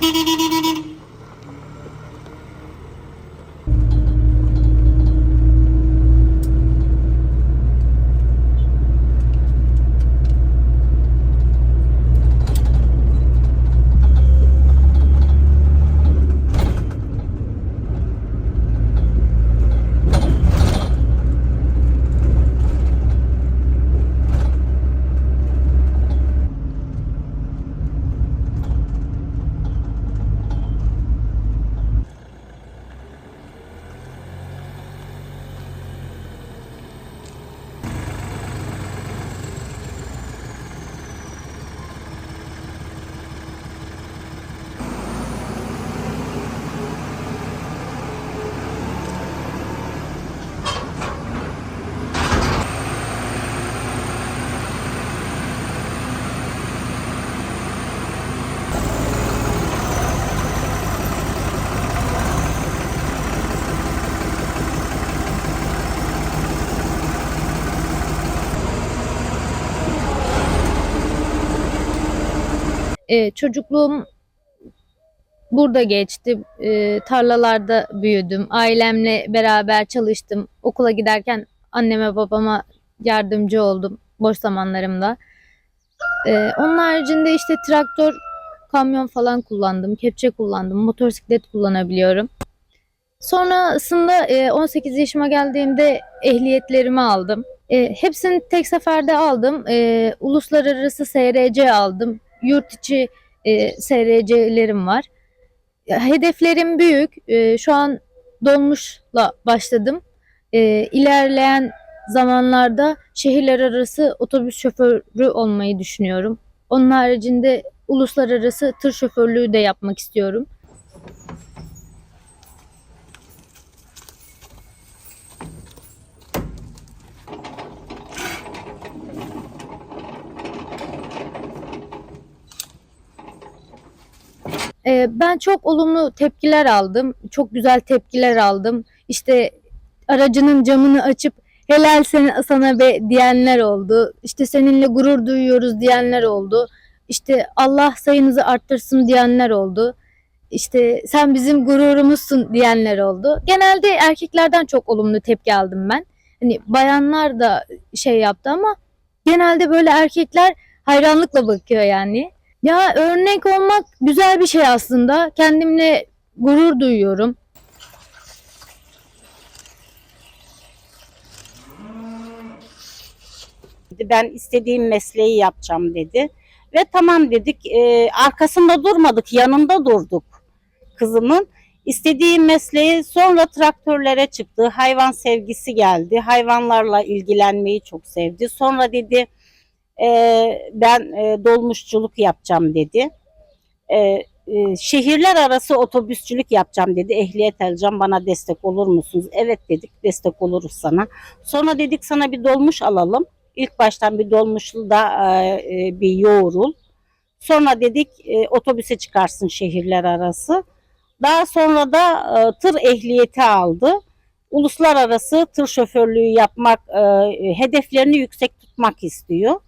Thank you. Ee, çocukluğum burada geçti. Ee, tarlalarda büyüdüm. Ailemle beraber çalıştım. Okula giderken anneme babama yardımcı oldum boş zamanlarımda. Ee, onun haricinde işte traktör, kamyon falan kullandım. Kepçe kullandım. Motosiklet kullanabiliyorum. Sonrasında e, 18 yaşıma geldiğimde ehliyetlerimi aldım. E, hepsini tek seferde aldım. E, uluslararası SRC aldım. Yurt içi e, SRC'lerim var. Hedeflerim büyük. E, şu an dolmuşla başladım. E, ilerleyen zamanlarda şehirler arası otobüs şoförü olmayı düşünüyorum. Onun haricinde uluslararası tır şoförlüğü de yapmak istiyorum. Ee, ben çok olumlu tepkiler aldım. Çok güzel tepkiler aldım. İşte aracının camını açıp helal sana, sana be diyenler oldu. İşte seninle gurur duyuyoruz diyenler oldu. İşte Allah sayınızı arttırsın diyenler oldu. İşte sen bizim gururumuzsun diyenler oldu. Genelde erkeklerden çok olumlu tepki aldım ben. Hani bayanlar da şey yaptı ama genelde böyle erkekler hayranlıkla bakıyor yani. Ya örnek olmak güzel bir şey aslında. Kendimle gurur duyuyorum. Ben istediğim mesleği yapacağım dedi. Ve tamam dedik. Ee, arkasında durmadık, yanında durduk kızımın. İstediği mesleği sonra traktörlere çıktı. Hayvan sevgisi geldi. Hayvanlarla ilgilenmeyi çok sevdi. Sonra dedi "Ee, ben e, dolmuşçuluk yapacağım dedi. Ee, e, şehirler arası otobüsçülük yapacağım dedi. Ehliyet alacağım bana destek olur musunuz? Evet dedik destek oluruz sana. Sonra dedik sana bir dolmuş alalım. İlk baştan bir dolmuşlu da e, e, bir yoğurul. Sonra dedik e, otobüse çıkarsın şehirler arası. Daha sonra da e, tır ehliyeti aldı. Uluslararası tır şoförlüğü yapmak, e, hedeflerini yüksek tutmak istiyor.